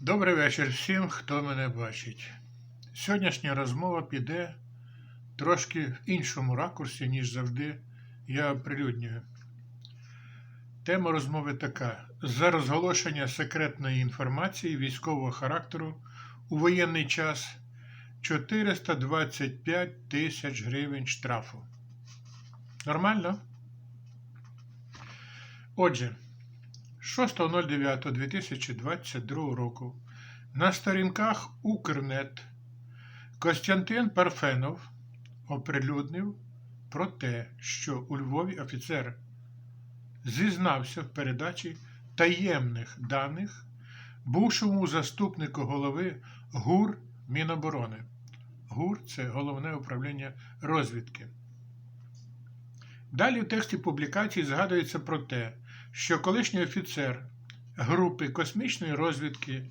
Добрий вечір всім, хто мене бачить. Сьогоднішня розмова піде трошки в іншому ракурсі, ніж завжди я оприлюднюю. Тема розмови така: за розголошення секретної інформації військового характеру у воєнний час 425 тисяч гривень штрафу. Нормально? Отже. 6.09.2022 року на сторінках Укрнет Костянтин Парфенов оприлюднив про те, що у Львові офіцер зізнався в передачі таємних даних бувшому заступнику голови ГУР Міноборони. ГУР це головне управління розвідки. Далі в тексті публікації згадується про те, що колишній офіцер групи космічної розвідки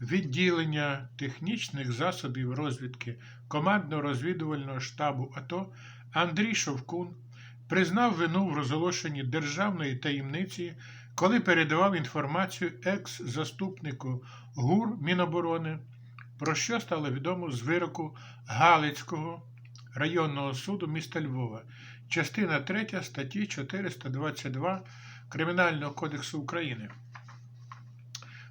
відділення технічних засобів розвідки командно-розвідувального штабу АТО Андрій Шовкун признав вину в розголошенні державної таємниці, коли передавав інформацію екс-заступнику ГУР Міноборони, про що стало відомо з вироку Галицького районного суду міста Львова, частина 3 статті 422 Кримінального кодексу України.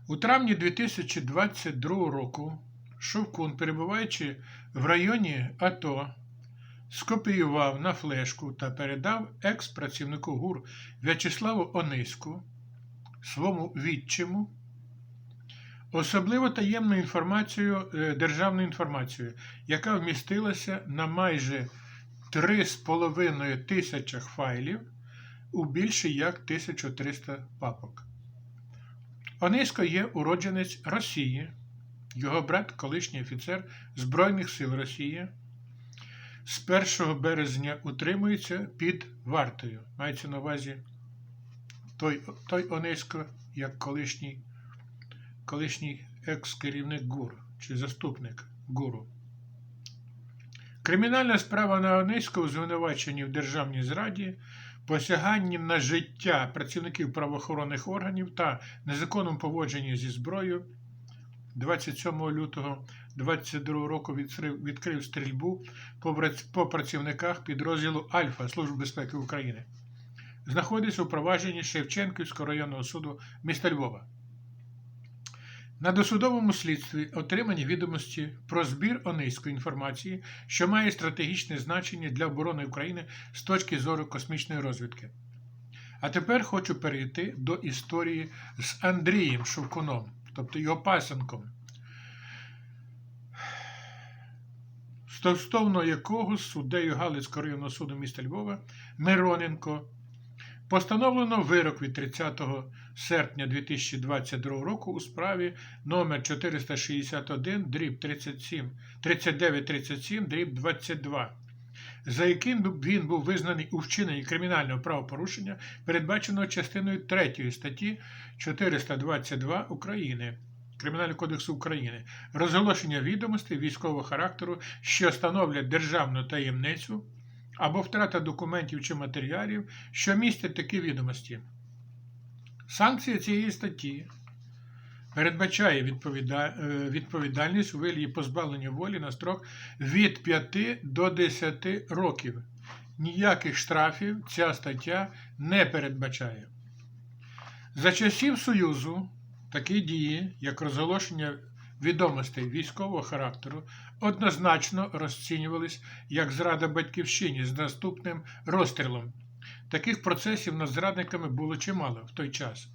У травні 2022 року Шовкун, перебуваючи в районі АТО, скопіював на флешку та передав екс-працівнику ГУР В'ячеславу Ониську, своєму відчиму, особливо таємну інформацію, е, державну інформацію, яка вмістилася на майже 3,5 тисячах файлів у більше як 1300 папок. Онисько є уродженець Росії, його брат, колишній офіцер Збройних сил Росії. З 1 березня утримується під вартою. Мається на увазі той той Онисько, як колишній колишній екс-керівник ГУР чи заступник ГУРу. Кримінальна справа на Онисько у звинуваченні в державній зраді посяганні на життя працівників правоохоронних органів та незаконному поводженні зі зброєю 27 лютого 2022 року відкрив стрільбу по працівниках підрозділу Альфа Служби безпеки України. Знаходиться у провадженні Шевченківського районного суду міста Львова. На досудовому слідстві отримані відомості про збір ониської інформації, що має стратегічне значення для оборони України з точки зору космічної розвідки. А тепер хочу перейти до історії з Андрієм Шовкуном, тобто його пасенком, стосовно якого суддею Галицького районного суду міста Львова Мироненко Постановлено вирок від 30 серпня 2022 року у справі номер 461 дріб 37, 3937 дріб 22, за яким він був визнаний у вчиненні кримінального правопорушення, передбаченого частиною 3 статті 422 України. Кримінального кодексу України розголошення відомостей військового характеру, що становлять державну таємницю або втрата документів чи матеріалів, що містять такі відомості. Санкція цієї статті передбачає е, відповідальність у вигляді позбавлення волі на строк від 5 до 10 років. Ніяких штрафів ця стаття не передбачає. За часів Союзу такі дії, як розголошення відомостей військового характеру однозначно розцінювались як зрада батьківщині з наступним розстрілом. Таких процесів над зрадниками було чимало в той час.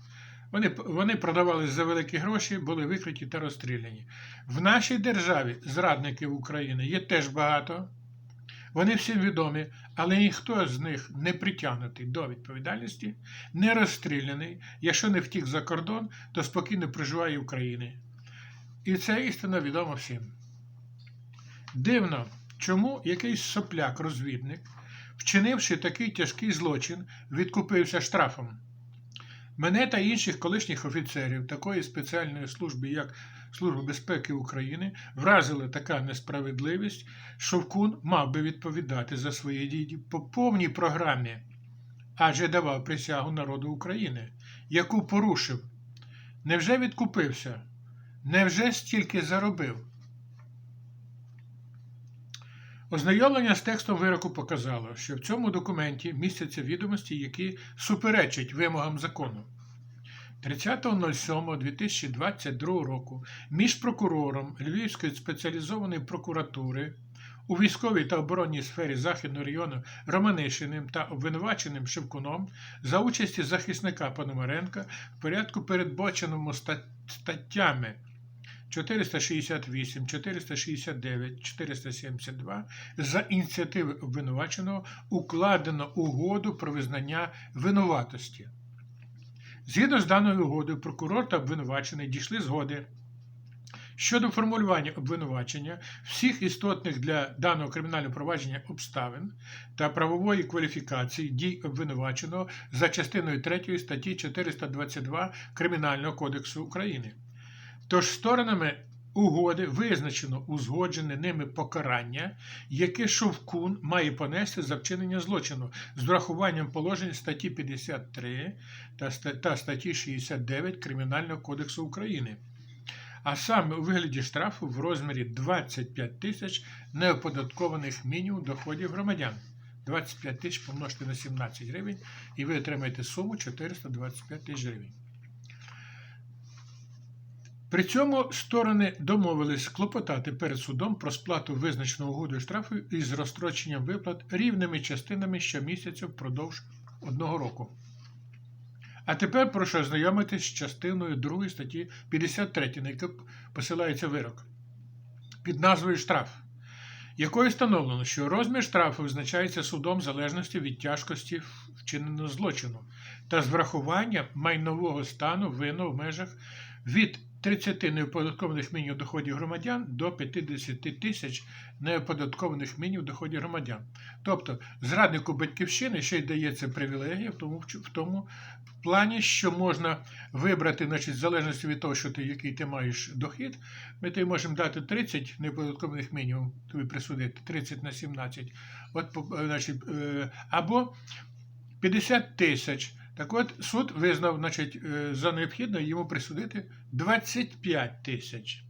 Вони вони продавались за великі гроші, були викриті та розстріляні. В нашій державі зрадників України є теж багато. Вони всім відомі, але ніхто з них не притягнутий до відповідальності, не розстріляний. Якщо не втік за кордон, то спокійно проживає в. І це істина відома всім. Дивно, чому якийсь сопляк-розвідник, вчинивши такий тяжкий злочин, відкупився штрафом. Мене та інших колишніх офіцерів такої спеціальної служби, як Служба безпеки України, вразила така несправедливість, що Вкун мав би відповідати за свої дії по повній програмі, адже давав присягу народу України, яку порушив. Невже відкупився? Невже стільки заробив? Ознайомлення з текстом вироку показало, що в цьому документі містяться відомості, які суперечать вимогам закону. 30.07.2022 року між прокурором Львівської спеціалізованої прокуратури у військовій та оборонній сфері Західного району Романишиним та обвинуваченим Шевкуном за участі захисника Пономаренка в порядку, передбаченому ста- статтями 468, 469, 472 за ініціативи обвинуваченого укладено угоду про визнання винуватості. Згідно з даною угодою, прокурор та обвинувачений дійшли згоди щодо формулювання обвинувачення всіх істотних для даного кримінального провадження обставин та правової кваліфікації дій обвинуваченого за частиною 3 статті 422 Кримінального кодексу України. Тож сторонами угоди визначено узгоджене ними покарання, яке Шовкун має понести за вчинення злочину з врахуванням положень статті 53 та статті 69 Кримінального кодексу України. А саме у вигляді штрафу в розмірі 25 тисяч неоподаткованих мінімум доходів громадян. 25 тисяч помножити на 17 гривень, і ви отримаєте суму 425 тисяч гривень. При цьому сторони домовились клопотати перед судом про сплату визначеного угодою штрафу із розстроченням виплат рівними частинами щомісяця впродовж одного року. А тепер прошу ознайомитись з частиною 2 статті 53, на яку посилається вирок під назвою штраф, якою встановлено, що розмір штрафу визначається судом в залежності від тяжкості вчиненого злочину та з врахуванням майнового стану вину в межах від 30 неоподаткованих мінімум доходів громадян до 50 тисяч неоподаткованих мінімум доходів громадян. Тобто зраднику батьківщини ще й дається привілегія в тому, в тому плані, що можна вибрати, значить, в залежності від того, що ти, який ти маєш дохід, ми тобі можемо дати 30 неоподаткованих мінімум, тобі присудити 30 на 17, от, значить, е, або 50 тисяч. Так от суд визнав значить, е, за необхідне йому присудити 25 тисяч.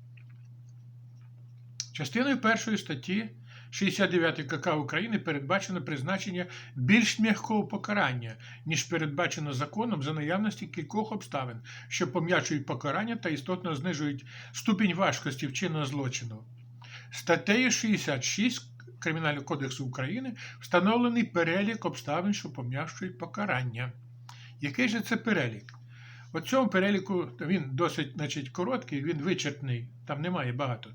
Частиною першої статті 69 КК України передбачено призначення більш м'якого покарання, ніж передбачено законом за наявності кількох обставин, що пом'ячують покарання та істотно знижують ступінь важкості вчинного злочину. Статтею 66 Кримінального кодексу України встановлений перелік обставин, що пом'якшують покарання. Який же це перелік? У цьому переліку він досить значить, короткий, він вичерпний, там немає багато.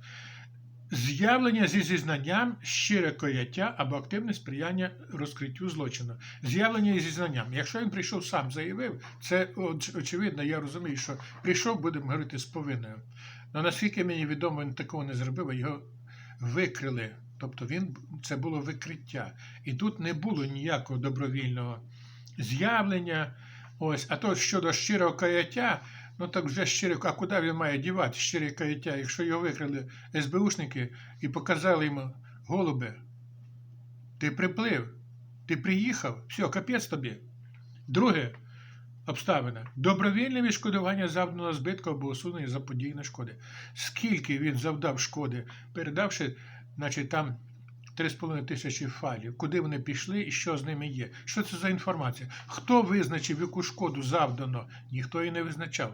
З'явлення зі зізнанням, щире каяття або активне сприяння розкриттю злочину. З'явлення із зізнанням. Якщо він прийшов сам заявив, це оч- очевидно, я розумію, що прийшов, будемо говорити, з повинною. Але наскільки мені відомо, він такого не зробив, а його викрили. Тобто він, це було викриття. І тут не було ніякого добровільного з'явлення. Ось, а то щодо щирого каяття, ну так вже щиро, а куди він має дівати щире каяття, якщо його викрили СБУшники і показали йому голубе, ти приплив, ти приїхав, все, капець тобі. Друге обставина добровільне відшкодування завданого збитку або усунення заподіяної шкоди. Скільки він завдав шкоди, передавши, значить, там 3,5 тисячі файлів, куди вони пішли і що з ними є. Що це за інформація? Хто визначив, яку шкоду завдано? Ніхто її не визначав.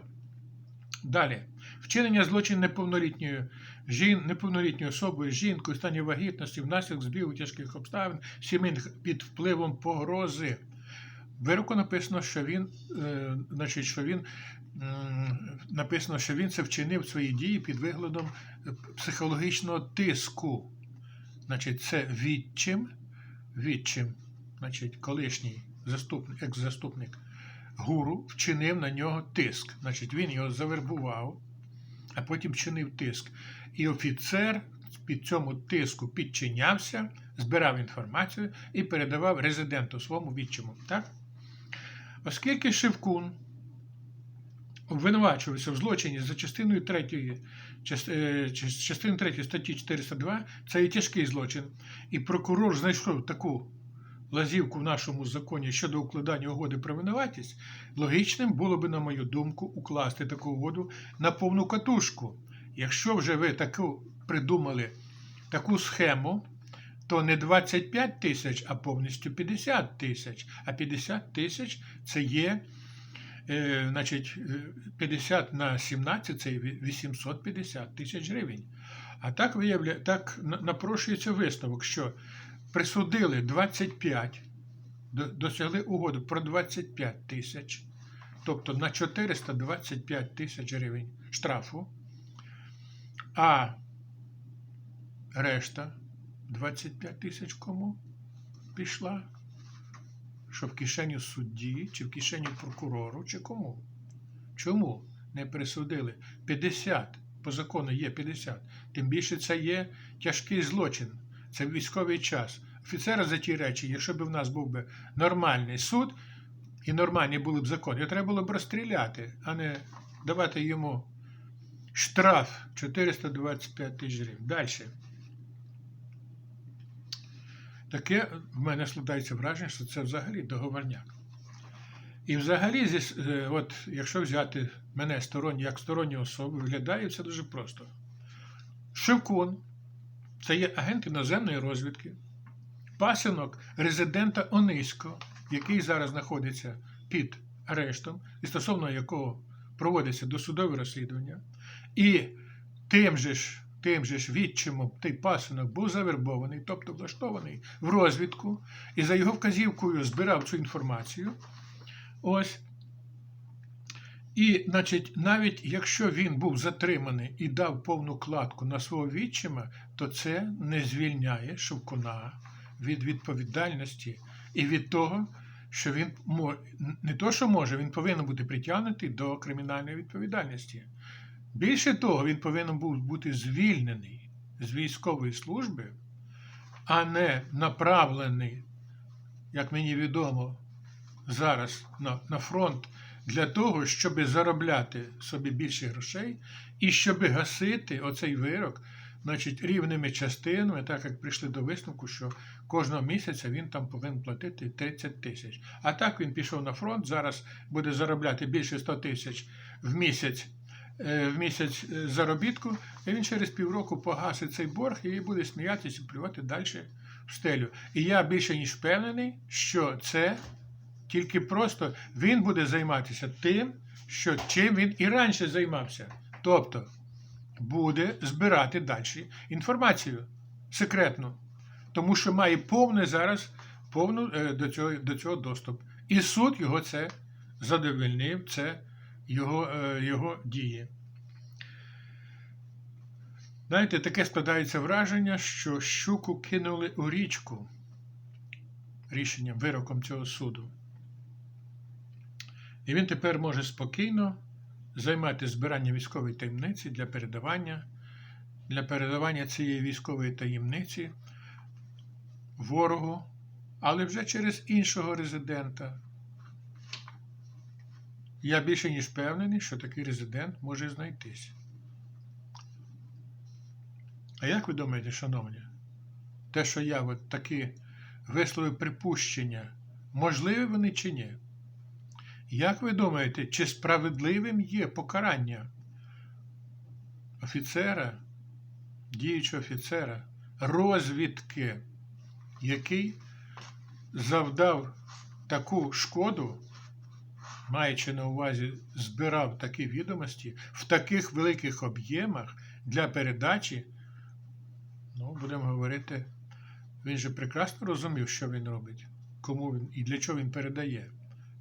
Далі. Вчинення злочин неповнолітньою жін, неповнолітньою особою, жінкою, стані вагітності, внаслідок збігу тяжких обставин, сімейних під впливом погрози. Вироку написано, що він, е, значить, що він м, написано, що він це вчинив свої дії під виглядом е, психологічного тиску. Значить, це відчим, відчим, значить, колишній заступник, екс-заступник гуру вчинив на нього тиск. Значить, він його завербував, а потім вчинив тиск. І офіцер під цьому тиску підчинявся, збирав інформацію і передавав резиденту своєму відчиму. Так? Оскільки Шевкун обвинувачувався в злочині за частиною 3, частиною 3 статті 402, це і тяжкий злочин, і прокурор знайшов таку лазівку в нашому законі щодо укладання угоди про винуватість, логічним було би, на мою думку, укласти таку угоду на повну катушку якщо вже ви таку придумали таку схему, то не 25 тисяч, а повністю 50 тисяч. А 50 тисяч це є, е, значить, е, 50 на 17 це 850 тисяч гривень. А так виявляє, так напрошується висновок, що присудили 25, досягли угоду про 25 тисяч, тобто на 425 тисяч гривень штрафу, а решта 25 тисяч кому пішла? Що в кишеню судді, чи в кишеню прокурору, чи кому? Чому не присудили? 50. По закону є 50. Тим більше це є тяжкий злочин. Це військовий час. Офіцера за ті речі, якщо б в нас був би нормальний суд і нормальні були б закони, його треба було б розстріляти, а не давати йому штраф 425 тисяч гривень. Далі. Таке в мене складається враження, що це взагалі договорняк. І взагалі, е, от, якщо взяти мене сторонні, як сторонню особу, виглядає все дуже просто. Шевкун це є агент іноземної розвідки, пасинок резидента Онисько, який зараз знаходиться під арештом, і стосовно якого проводиться досудове розслідування. І тим же ж, тим же ж відчимом той пасинок був завербований, тобто влаштований в розвідку, і за його вказівкою збирав цю інформацію. Ось. І, значить, навіть якщо він був затриманий і дав повну кладку на свого відчима, то це не звільняє Шевкуна від відповідальності і від того, що він не то, що може, він повинен бути притягнутий до кримінальної відповідальності. Більше того, він повинен був бути звільнений з військової служби, а не направлений, як мені відомо, зараз на, на фронт для того, щоб заробляти собі більше грошей і щоб гасити оцей вирок, значить, рівними частинами, так як прийшли до висновку, що кожного місяця він там повинен платити 30 тисяч. А так він пішов на фронт, зараз буде заробляти більше 100 тисяч в місяць. Е, В місяць е, заробітку, і він через півроку погасить цей борг і буде сміятися і плювати далі в стелю. І я більше ніж впевнений, що це тільки просто він буде займатися тим, що чим він і раніше займався. Тобто буде збирати далі інформацію секретну, тому що має повне зараз повну е, до цього, до цього доступ. І суд його це задовольнив, це його, е, його дії. Знаєте, таке складається враження, що щуку кинули у річку рішенням, вироком цього суду. І він тепер може спокійно займати збирання військової таємниці для передавання, для передавання цієї військової таємниці ворогу, але вже через іншого резидента. Я більше ніж впевнений, що такий резидент може знайтись. А як ви думаєте, шановні, те, що я от таки висловив припущення, можливі вони чи ні? Як ви думаєте, чи справедливим є покарання офіцера, діючого офіцера, розвідки, який завдав таку шкоду, маючи на увазі, збирав такі відомості в таких великих об'ємах для передачі? Ну, будемо говорити, він же прекрасно розумів, що він робить, кому він і для чого він передає.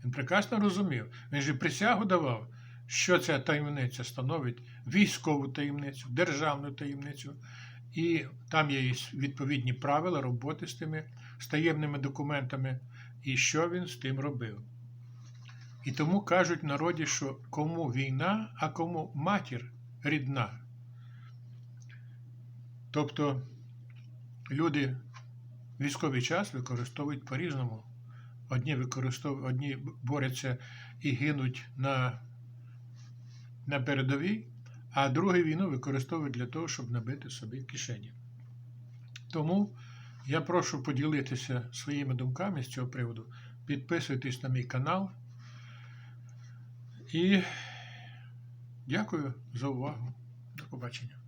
Він прекрасно розумів. Він же присягу давав, що ця таємниця становить військову таємницю, державну таємницю. І там є відповідні правила роботи з тими з таємними документами, і що він з тим робив. І тому кажуть народі, що кому війна, а кому матір рідна. Тобто люди військовий час використовують по-різному. Одні використовують, одні борються і гинуть на, на передовій, а другі війну використовують для того, щоб набити собі кишені. Тому я прошу поділитися своїми думками з цього приводу. Підписуйтесь на мій канал. І дякую за увагу. До побачення.